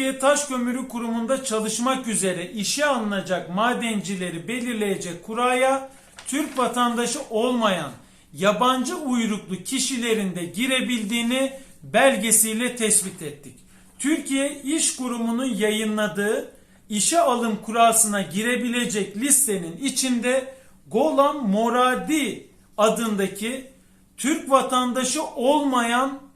Türkiye Taş Kömürü Kurumu'nda çalışmak üzere işe alınacak madencileri belirleyecek kuraya Türk vatandaşı olmayan yabancı uyruklu kişilerin de girebildiğini belgesiyle tespit ettik. Türkiye İş Kurumu'nun yayınladığı işe alım kurasına girebilecek listenin içinde Golan Moradi adındaki Türk vatandaşı olmayan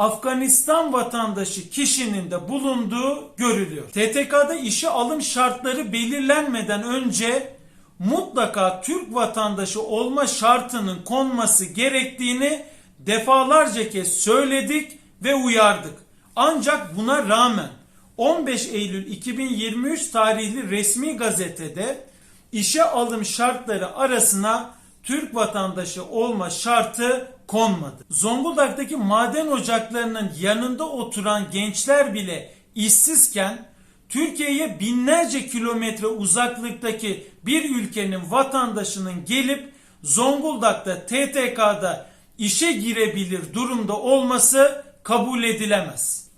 Afganistan vatandaşı kişinin de bulunduğu görülüyor. TTK'da işe alım şartları belirlenmeden önce mutlaka Türk vatandaşı olma şartının konması gerektiğini defalarca kez söyledik ve uyardık. Ancak buna rağmen 15 Eylül 2023 tarihli resmi gazetede işe alım şartları arasına Türk vatandaşı olma şartı konmadı. Zonguldak'taki maden ocaklarının yanında oturan gençler bile işsizken Türkiye'ye binlerce kilometre uzaklıktaki bir ülkenin vatandaşının gelip Zonguldak'ta TTK'da işe girebilir durumda olması kabul edilemez.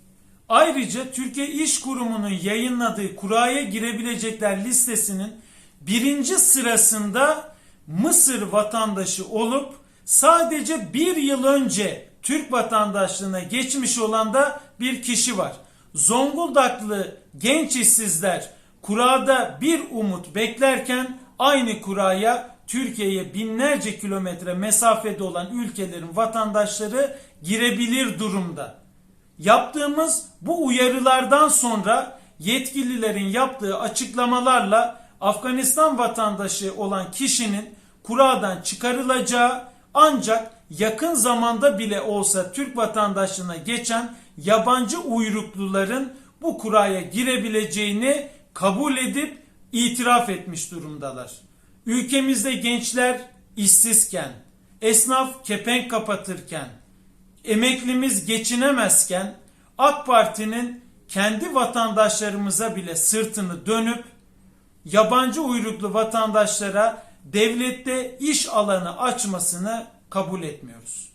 Ayrıca Türkiye İş Kurumu'nun yayınladığı kuraya girebilecekler listesinin birinci sırasında Mısır vatandaşı olup sadece bir yıl önce Türk vatandaşlığına geçmiş olan da bir kişi var. Zonguldaklı genç işsizler kurada bir umut beklerken aynı kuraya Türkiye'ye binlerce kilometre mesafede olan ülkelerin vatandaşları girebilir durumda. Yaptığımız bu uyarılardan sonra yetkililerin yaptığı açıklamalarla Afganistan vatandaşı olan kişinin kuradan çıkarılacağı ancak yakın zamanda bile olsa Türk vatandaşlığına geçen yabancı uyrukluların bu kuraya girebileceğini kabul edip itiraf etmiş durumdalar. Ülkemizde gençler işsizken, esnaf kepenk kapatırken, emeklimiz geçinemezken AK Parti'nin kendi vatandaşlarımıza bile sırtını dönüp yabancı uyruklu vatandaşlara devlette iş alanı açmasını kabul etmiyoruz.